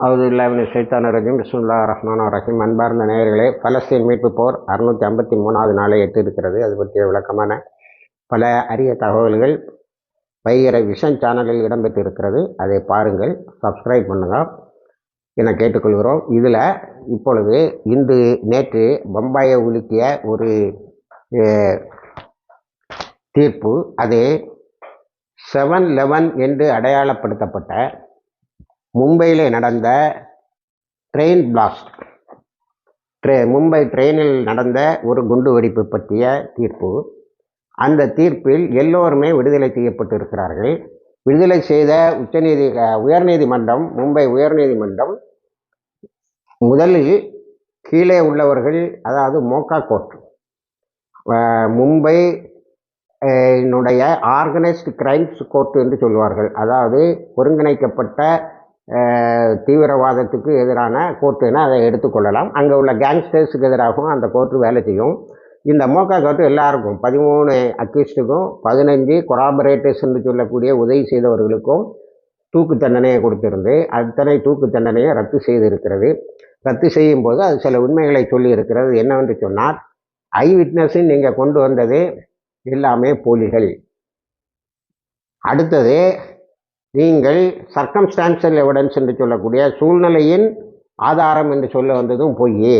அவது இல்லாவின் சைத்தான ரஜிம் பிஸ்முல்லா ரஹ்மான் ரஹீம். அன்பார்ந்த நேயர்களே பலஸ்தீன் மீட்பு போர் அறுநூற்றி ஐம்பத்தி மூணாவது நாளை எட்டு இருக்கிறது அது பற்றிய விளக்கமான பல அரிய தகவல்கள் வைகரை விஷன் சேனலில் இடம்பெற்று இருக்கிறது அதை பாருங்கள் சப்ஸ்கிரைப் பண்ணுங்கள் என கேட்டுக்கொள்கிறோம். இதில் இப்பொழுது இன்று நேற்று பம்பாயை உலுக்கிய ஒரு தீர்ப்பு அது செவன் லெவன் என்று அடையாளப்படுத்தப்பட்ட மும்பையில் நடந்த ட்ரெயின் பிளாஸ்ட் ட்ரெ மும்பை ட்ரெயினில் நடந்த ஒரு குண்டு வெடிப்பு பற்றிய தீர்ப்பு. அந்த தீர்ப்பில் எல்லோருமே விடுதலை செய்யப்பட்டிருக்கிறார்கள். விடுதலை செய்த உச்சநீதி உயர்நீதிமன்றம் மும்பை உயர்நீதிமன்றம் முதலில் கீழே உள்ளவர்கள் அதாவது மோக்கா கோர்ட். மும்பை என்னுடைய ஆர்கனைஸ்டு கிரைம்ஸ் கோர்ட் என்று சொல்வார்கள். அதாவது ஒருங்கிணைக்கப்பட்ட தீவிரவாதத்துக்கு எதிரான கோர்ட்டுன்னு அதை எடுத்துக்கொள்ளலாம் அங்கே உள்ள கேங்ஸ்டர்ஸுக்கு எதிராகவும் அந்த கோர்ட்டு வேலை செய்யும். இந்த மோக்கா கோர்ட்டு எல்லாருக்கும் பதிமூணு அக்யூஸ்டுக்கும் பதினஞ்சு கொராபரேட்டர்ஸ் என்று சொல்லக்கூடிய உதவி செய்தவர்களுக்கும் தூக்கு தண்டனையை கொடுத்திருந்து அத்தனை தூக்கு தண்டனையை ரத்து செய்திருக்கிறது. ரத்து செய்யும் போது அது சில உண்மைகளை சொல்லி இருக்கிறது என்னவென்று சொன்னால் ஐ விட்னஸும் நீங்கள் கொண்டு வந்தது எல்லாமே போலிகள். அடுத்தது நீங்கள் சர்க்கம்ஸ்டான்ஷியல் எவிடன்ஸ் என்று சொல்லக்கூடிய சூழ்நிலையின் ஆதாரம் என்று சொல்ல வந்ததும் பொய்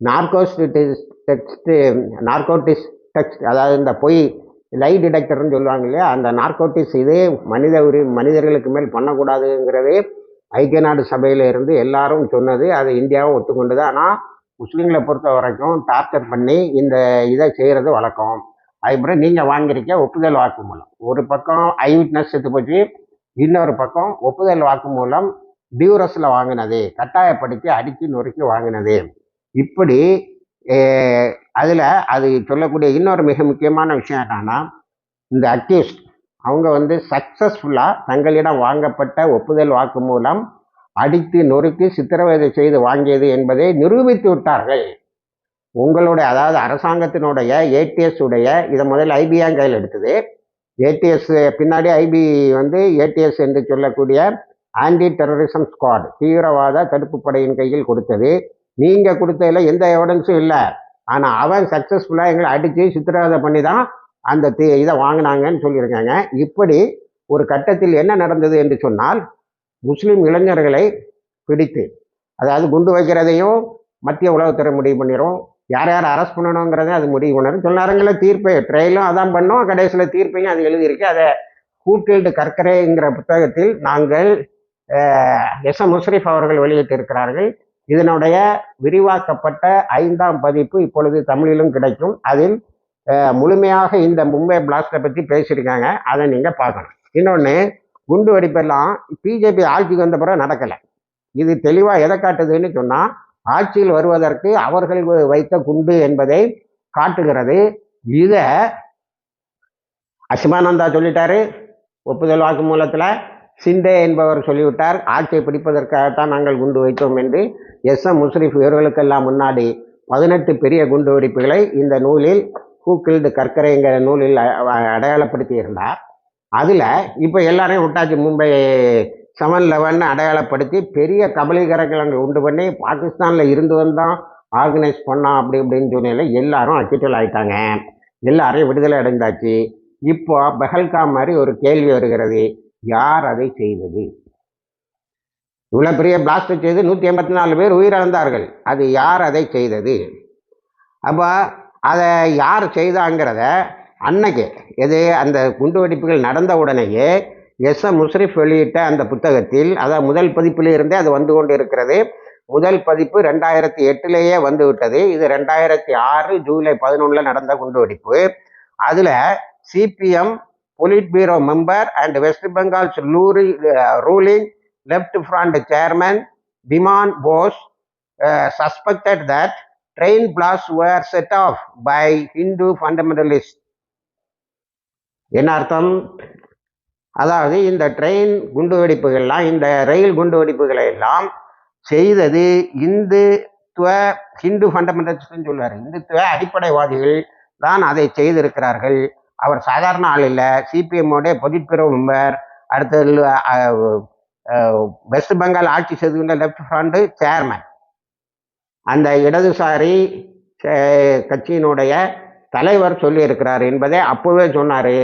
நார்கோஸ்டிஸ் டெக்ஸ்ட் நார்கோட்டிஸ் டெக்ஸ்ட் அதாவது இந்த பொய் லை டிடெக்டர்னு சொல்லுவாங்க இல்லையா அந்த நார்கோட்டிஸ் இது மனித உரி மனிதர்களுக்கு மேல் பண்ணக்கூடாதுங்கிறது ஐக்கிய நாடு சபையில் இருந்து எல்லாரும் சொன்னது அதை இந்தியாவும் ஒத்துக்கொண்டது. ஆனால் முஸ்லீம்களை பொறுத்த வரைக்கும் டார்ச்சர் பண்ணி இந்த இதை செய்கிறது வழக்கம். அதுக்கப்புறம் நீங்கள் வாங்கியிருக்க ஒப்புதல் வாக்குமூலம். ஒரு பக்கம் ஐ விட்னஸ் செத்து போச்சு இன்னொரு பக்கம் ஒப்புதல் வாக்கு மூலம் டியூரஸில் வாங்கினது கட்டாயப்படுத்தி அடித்து நொறுக்கி வாங்கினது. இப்படி அதில் அது சொல்லக்கூடிய இன்னொரு மிக முக்கியமான விஷயம் என்னன்னா இந்த அக்யூஸ்ட் அவங்க வந்து சக்ஸஸ்ஃபுல்லாக தங்களிடம் வாங்கப்பட்ட ஒப்புதல் வாக்கு மூலம் அடித்து நொறுக்கி சித்திரவதை செய்து வாங்கியது என்பதை நிரூபித்து விட்டார்கள். உங்களுடைய அதாவது அரசாங்கத்தினுடைய ஏடிஎஸ் உடைய இதை முதல்ல ஐபிஆன் கையில் எடுத்தது. ஏடிஎஸ் பின்னாடி ஐபி வந்து ஏடிஎஸ் என்று சொல்லக்கூடிய ஆன்டி டெரரிசம் ஸ்குவாட் தீவிரவாத தடுப்பு படையின் கையில் கொடுத்தது. நீங்கள் கொடுத்ததில் எந்த எவிடன்ஸும் இல்லை. ஆனால் அவன் சக்ஸஸ்ஃபுல்லாக எங்களை அடித்து சித்திரவதை பண்ணி தான் அந்த தீ இதை வாங்கினாங்கன்னு சொல்லியிருக்காங்க. இப்படி ஒரு கட்டத்தில் என்ன நடந்தது என்று சொன்னால் முஸ்லீம் இளைஞர்களை பிடித்து அதாவது குண்டு வைக்கிறதையும் மத்திய உளவுத்துறை முடிவு பண்ணிடும் யார் யார் அரெஸ்ட் பண்ணணுங்கிறத அது முடிவு பண்ணணும். சில நேரங்களில் தீர்ப்பு ட்ரையலும் அதான் பண்ணோம். கடைசியில் தீர்ப்பையும் அது எழுதியிருக்கு. அதை கூட்டில்டு கற்கரைங்கிற புத்தகத்தில் நாங்கள் எஸ். எம். முஸ்ரீஃப் அவர்கள் வெளியிட்டிருக்கிறார்கள். இதனுடைய விரிவாக்கப்பட்ட ஐந்தாம் பதிப்பு இப்பொழுது தமிழிலும் கிடைக்கும். அதில் முழுமையாக இந்த மும்பை பிளாஸ்டை பற்றி பேசியிருக்காங்க. அதை நீங்கள் பார்க்கணும். இன்னொன்று குண்டு வெடிப்பெல்லாம் பிஜேபி ஆட்சிக்கு வந்த பிறகு நடக்கலை. இது தெளிவாக எதை காட்டுதுன்னு சொன்னால் ஆட்சியில் வருவதற்கு அவர்கள் வைத்த குண்டு என்பதை காட்டுகிறது. இதை அசிமானந்தா சொல்லிட்டாரு. ஒப்புதல் வாக்குமூலத்தில் சிண்டே என்பவர் சொல்லிவிட்டார். ஆட்சியை பிடிப்பதற்காகத்தான் நாங்கள் குண்டு வைத்தோம் என்று எஸ் எம் முஸ்ரிஃப் இவர்களுக்கெல்லாம் முன்னாடி பதினெட்டு பெரிய குண்டு வெடிப்புகளை இந்த நூலில் கூக்கில்டு கற்கரைங்கிற நூலில் அடையாளப்படுத்தி இருந்தார் அதில் இப்போ எல்லாரையும் விட்டாச்சு மும்பை செவன் லெவன் அடையாளப்படுத்தி பெரிய கபலீகரங்களை உண்டு பண்ணி பாகிஸ்தானில் இருந்து வந்தான் ஆர்கனைஸ் பண்ணான் அப்படி இப்படின்னு சொன்னதில் எல்லாரும் அச்சிட்டல் ஆயிட்டாங்க. எல்லாரையும் விடுதலை அடைந்தாச்சு. இப்போ பெஹல்கா மாதிரி ஒரு கேள்வி வருகிறது. யார் அதை செய்தது இவ்வளோ பெரிய பிளாஸ்ட் செய்து நூற்றி எண்பத்தி நாலு பேர் உயிரிழந்தார்கள். அது யார் அதை செய்தது? அப்போ அதை யார் செய்தாங்கிறத அன்னைக்கு எது அந்த குண்டு வெடிப்புகள் நடந்த உடனேயே எஸ் எம் முஸ்ரிஃப் வெளியிட்ட அந்த புத்தகத்தில் அதாவது முதல் பதிப்பிலே இருந்தே அது வந்து கொண்டு இருக்கிறது முதல் பதிப்பு ரெண்டாயிரத்தி எட்டுலேயே வந்து விட்டது. இது ரெண்டாயிரத்தி ஆறு ஜூலை பதினொன்றில் நடந்த குண்டுவெடிப்பு. அதில் CPM politburo member and west Bengal's Lurie ruling left front chairman Biman Bose suspected that train blasts were set off by Hindu fundamentalists. என்ன அர்த்தம்? அதாவது இந்த ட்ரெயின் குண்டு வெடிப்புகள்லாம் இந்த ரயில் குண்டு வெடிப்புகளை எல்லாம் செய்தது இந்துத்துவ ஹிந்து ஃபண்டமெண்டல்ஸ்ன்னு சொல்லுவார். இந்துத்துவ அடிப்படைவாதிகள் தான் அதை செய்திருக்கிறார்கள். அவர் சாதாரண ஆள் இல்லை. சிபிஎம்மோடைய பொதுப்பிரிவு மெம்பர் அடுத்தது வெஸ்ட் பெங்கால் ஆட்சி செய்துகின்ற லெஃப்ட் ஃப்ரண்ட் சேர்மன் அந்த இடதுசாரி கட்சியினுடைய தலைவர் சொல்லியிருக்கிறார் என்பதை அப்போவே சொன்னார்.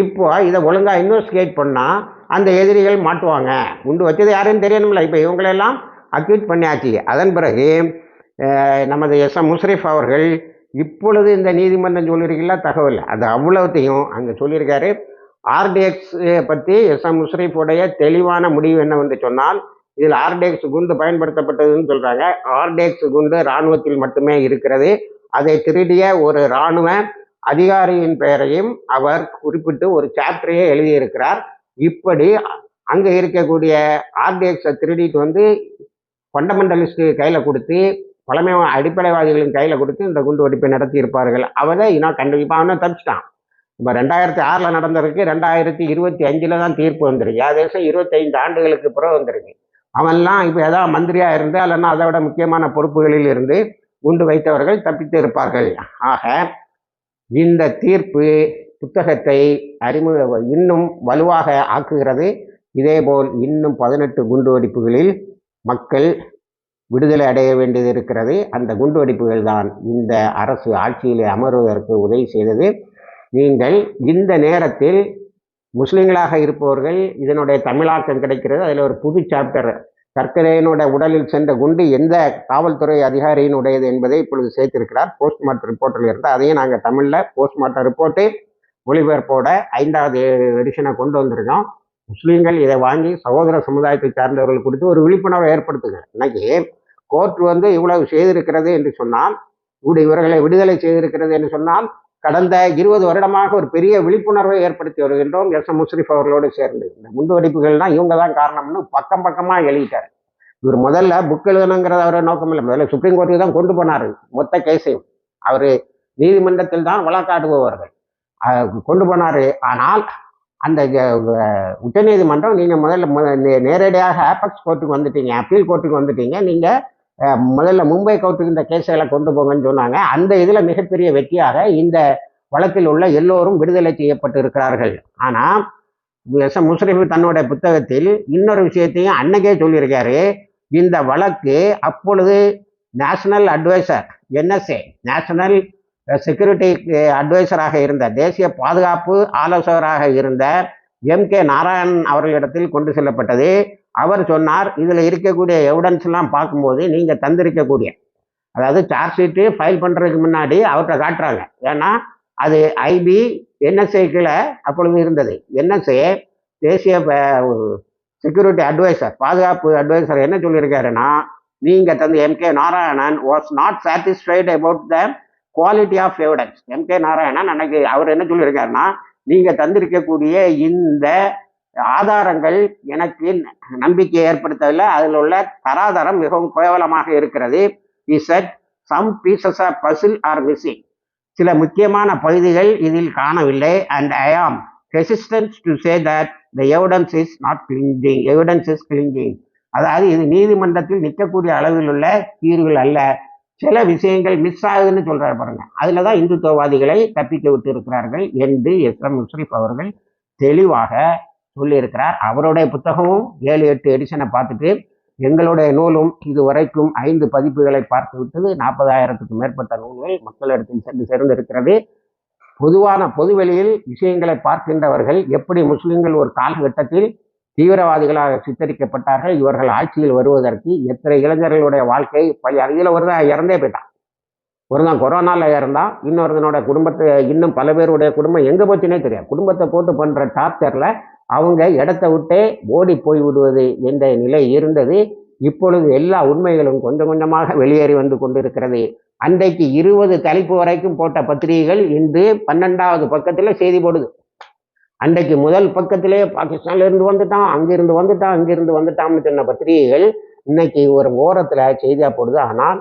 இப்போ இதை ஒழுங்காக இன்வெஸ்டிகேட் பண்ணால் அந்த எதிரிகள் மாட்டுவாங்க. குண்டு வச்சது யாருன்னு தெரியணும்ல. இப்போ இவங்களெல்லாம் அக்யூட் பண்ணியாச்சு. அதன் பிறகு நமது எஸ். எம். முஷ்ரிஃப் அவர்கள் இப்பொழுது இந்த நீதிமன்றம் சொல்லியிருக்கீங்களா தகவல் அது அவ்வளோத்தையும் அங்கே சொல்லியிருக்காரு. ஆர்டிஎக்ஸ் பற்றி எஸ். எம். முஸ்ரீஃபுடைய தெளிவான முடிவு என்னவென்று சொன்னால் இதில் ஆர்டிஎக்ஸ் குண்டு பயன்படுத்தப்பட்டதுன்னு சொல்கிறாங்க ஆர்டிஎக்ஸ் குண்டு இராணுவத்தில் மட்டுமே இருக்கிறது. அதை திருடிய ஒரு இராணுவ அதிகாரியின் பெயரையும் அவர் குறிப்பிட்டு ஒரு சாப்டரையே எழுதியிருக்கிறார். இப்படி அங்கே இருக்கக்கூடிய ஆர்டிஎக்ஸை திருடிட்டு வந்து ஃபண்டமெண்டலிஸ்ட்டு கையில் கொடுத்து பழமை அடிப்படைவாதிகளின் கையில் கொடுத்து இந்த குண்டு வெடிப்பை நடத்தி இருப்பார்கள் அவனை இன்னும் கண்டிப்பாக அவனை தப்பிச்சிட்டான். இப்போ ரெண்டாயிரத்தி ஆறில் நடந்திருக்கு ரெண்டாயிரத்தி இருபத்தி அஞ்சில் தான் தீர்ப்பு வந்திருக்கு. ஏகദേശம் இருபத்தைந்து ஆண்டுகளுக்கு பிறகு வந்திருக்கு. அவன்லாம் இப்போ ஏதாவது மந்திரியாக இருந்து இல்லைன்னா அதை விட முக்கியமான பொறுப்புகளில் இருந்து குண்டு வைத்தவர்கள் தப்பித்து இருப்பார்கள். ஆக இந்த தீர்ப்பு புத்தகத்தை அறிமுக இன்னும் வலுவாக ஆக்குகிறது. இதேபோல் இன்னும் பதினெட்டு குண்டுவெடிப்புகளில் மக்கள் விடுதலை அடைய வேண்டியது இருக்கிறது. அந்த குண்டுவெடிப்புகள் தான் இந்த அரசு ஆட்சியிலே அமர்வதற்கு உதவி செய்தது. நீங்கள் இந்த நேரத்தில் முஸ்லீம்களாக இருப்பவர்கள் இதனுடைய தமிழாக்கம் கிடைக்கிறது. அதில் ஒரு புது சாப்டர் கற்கரையினுடைய உடலில் சென்ற குண்டு எந்த காவல்துறை அதிகாரியினுடையது என்பதை இப்பொழுது சேர்த்திருக்கிறார். போஸ்ட்மார்ட்டம் ரிப்போர்ட்டில் இருந்து அதையும் நாங்கள் தமிழில் போஸ்ட்மார்ட்டம் ரிப்போர்ட்டு மொழிபெயர்ப்போட ஐந்தாவது எடிஷனை கொண்டு வந்திருக்கோம். முஸ்லீம்கள் இதை வாங்கி சகோதர சமுதாயத்தை சார்ந்தவர்கள் குறித்து ஒரு விழிப்புணர்வை ஏற்படுத்துங்க. இன்னைக்கு கோர்ட் வந்து இவ்வளவு செய்திருக்கிறது என்று சொன்னால் இப்படி இவர்களை விடுதலை செய்திருக்கிறது என்று சொன்னால் கடந்த இருபது வருடமாக ஒரு பெரிய விழிப்புணர்வை ஏற்படுத்தி வருகின்றோம். எஸ். எம். முஸ்ரிஃப் அவர்களோடு சேர்ந்து. இந்த குண்டுவெடிப்புகள்னா இவங்க தான் காரணம்னு பக்கம் பக்கமாக எழுதிட்டார். இவர் முதல்ல புக் எழுதணுங்கிறத அவர் நோக்கம் இல்லை முதல்ல சுப்ரீம் கோர்ட்டுக்கு தான் கொண்டு போனார். மொத்த கேஸையும் அவர் நீதிமன்றத்தில் தான் வழக்காடுபவர்கள் கொண்டு போனார். ஆனால் அந்த உச்சநீதிமன்றம் நீங்கள் முதல்ல நேரடியாக ஆபெக்ஸ் கோர்ட்டுக்கு வந்துட்டீங்க. அப்பீல் கோர்ட்டுக்கு வந்துட்டீங்க. நீங்கள் முதல்ல மும்பை கோர்ட்டுக்கு இந்த கேஸுகளை கொண்டு போங்கன்னு சொன்னாங்க. அந்த இதில் மிகப்பெரிய வெற்றியாக இந்த வழக்கில் உள்ள எல்லோரும் விடுதலை செய்யப்பட்டு இருக்கிறார்கள் ஆனால் எஸ். எம். முஸ்ரீஃப் தன்னுடைய புத்தகத்தில் இன்னொரு விஷயத்தையும் அன்னைக்கே சொல்லியிருக்காரு. இந்த வழக்கு அப்பொழுது national adviser NSA national security அட்வைசராக இருந்த தேசிய பாதுகாப்பு ஆலோசகராக இருந்த எம் கே நாராயணன் அவர்களிடத்தில் கொண்டு செல்லப்பட்டது. அவர் சொன்னார் இதில் இருக்கக்கூடிய எவிடன்ஸ்லாம் பார்க்கும்போது நீங்கள் தந்திருக்கக்கூடிய அதாவது சார்ஜ் ஷீட்டு ஃபைல் பண்ணுறதுக்கு முன்னாடி அவர்கிட்ட காட்டுறாங்க. ஏன்னா அது ஐபி என்எஸ்ஏ கீழே அப்பொழுது இருந்தது. என்எஸ்ஏ தேசிய செக்யூரிட்டி அட்வைசர் பாதுகாப்பு அட்வைசர் என்ன சொல்லியிருக்காருன்னா நீங்கள் தந்து MK Narayanan was not satisfied about the quality of evidence MK Narayanan அன்னைக்கு அவர் என்ன சொல்லியிருக்காருன்னா நீங்கள் தந்திருக்கக்கூடிய இந்த ஆதாரங்கள் எனக்கு நம்பிக்கையை ஏற்படுத்தவில்லை. அதில் உள்ள தராதரம் மிகவும் கேவலமாக இருக்கிறது. He said some pieces of puzzle are missing சில முக்கியமான பகுதிகள் இதில் காணவில்லை. And I am resistance to say that the evidence is not clinching evidence is clinching அதாவது இது நீதிமன்றத்தில் நிற்கக்கூடிய அளவில் உள்ள தீர்வுகள் அல்ல. சில விஷயங்கள் மிஸ் ஆகுதுன்னு சொல்றாரு பாருங்க. அதில் தான் இந்துத்துவவாதிகளை தப்பிக்க விட்டு இருக்கிறார்கள் என்று எஸ் எம் முஸ்ரிஃப் அவர்கள் தெளிவாக சொல்லியிருக்கிறார். அவருடைய புத்தகமும் ஏழு எட்டு எடிஷனை பார்த்துட்டு எங்களுடைய நூலும் இதுவரைக்கும் ஐந்து பதிப்புகளை பார்த்து விட்டது. நாற்பதாயிரத்துக்கும் மேற்பட்ட நூல்கள் மக்களிடத்தில் சென்று சேர்ந்திருக்கிறது. பொதுவான பொதுவெளியில் விஷயங்களை பார்க்கின்றவர்கள் எப்படி முஸ்லிம்கள் ஒரு காலகட்டத்தில் தீவிரவாதிகளாக சித்தரிக்கப்பட்டார்கள் இவர்கள் ஆட்சியில் வருவதற்கு எத்தனை இளைஞர்களுடைய வாழ்க்கை பழி இதில் ஒரு தான் இறந்தே போயிட்டான். ஒருத்தன் கொரோனாவில் இருந்தால் இன்னொருத்தனோட குடும்பத்தை இன்னும் பல பேருடைய குடும்பம் எங்கே போச்சுனே தெரியாது. குடும்பத்தை போட்டு பண்ணுற டார்ச்சரில் அவங்க இடத்த விட்டே ஓடி போய் விடுவது என்ற நிலை இருந்தது. இப்பொழுது எல்லா உண்மைகளும் கொஞ்சம் கொஞ்சமாக வெளியேறி வந்து கொண்டிருக்கிறது. அன்றைக்கு இருபது தலைப்பு வரைக்கும் போட்ட பத்திரிகைகள் இன்று பன்னெண்டாவது பக்கத்தில் செய்தி போடுது. அன்றைக்கு முதல் பக்கத்திலே பாகிஸ்தான்ல இருந்து வந்துட்டான் அங்கிருந்து வந்துட்டான் அங்கிருந்து வந்துட்டான்னு சொன்ன பத்திரிகைகள் இன்னைக்கு ஒரு ஓரத்தில் செய்தியாக போடுது. ஆனால்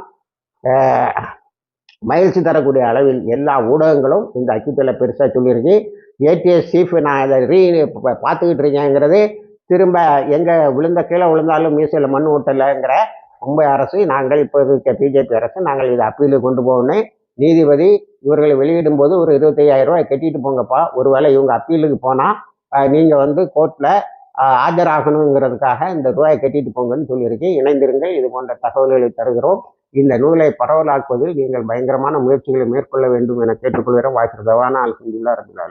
மகிழ்ச்சி தரக்கூடிய அளவில் எல்லா ஊடகங்களும் இந்த அச்சுத்தலை பெருசாக சொல்லியிருக்கு. ஏடிஎஸ் சீஃப் நான் அதை ரீ பார்த்துக்கிட்டு இருக்கேங்கிறது திரும்ப எங்கே விழுந்த கீழே விழுந்தாலும் மீசையில் மண் ஓட்டலைங்கிற மும்பை அரசு நாங்கள் இப்போ இருக்க பிஜேபி அரசு நாங்கள் இதை அப்பீலுக்கு கொண்டு போகணும் நீதிபதி இவர்களை வெளியிடும் போது ஒரு இருபத்தையாயிரம் ரூபாய் கட்டிட்டு போங்கப்பா. ஒருவேளை இவங்க அப்பீலுக்கு போனால் நீங்கள் வந்து கோர்ட்டில் ஆஜராகணுங்கிறதுக்காக இந்த ரூபாயை கட்டிட்டு போங்கன்னு சொல்லியிருக்கேன் இணைந்திருங்கள். இது போன்ற தகவல்களை தருகிறோம். இந்த நூலை பரவலாக்குவதில் நீங்கள் பயங்கரமான முயற்சிகளை மேற்கொள்ள வேண்டும் என கேட்டுக்கொள்கிறேன். வாய்ப்பு தவானா அல்ஹம்துல்லா ஆலமீன்.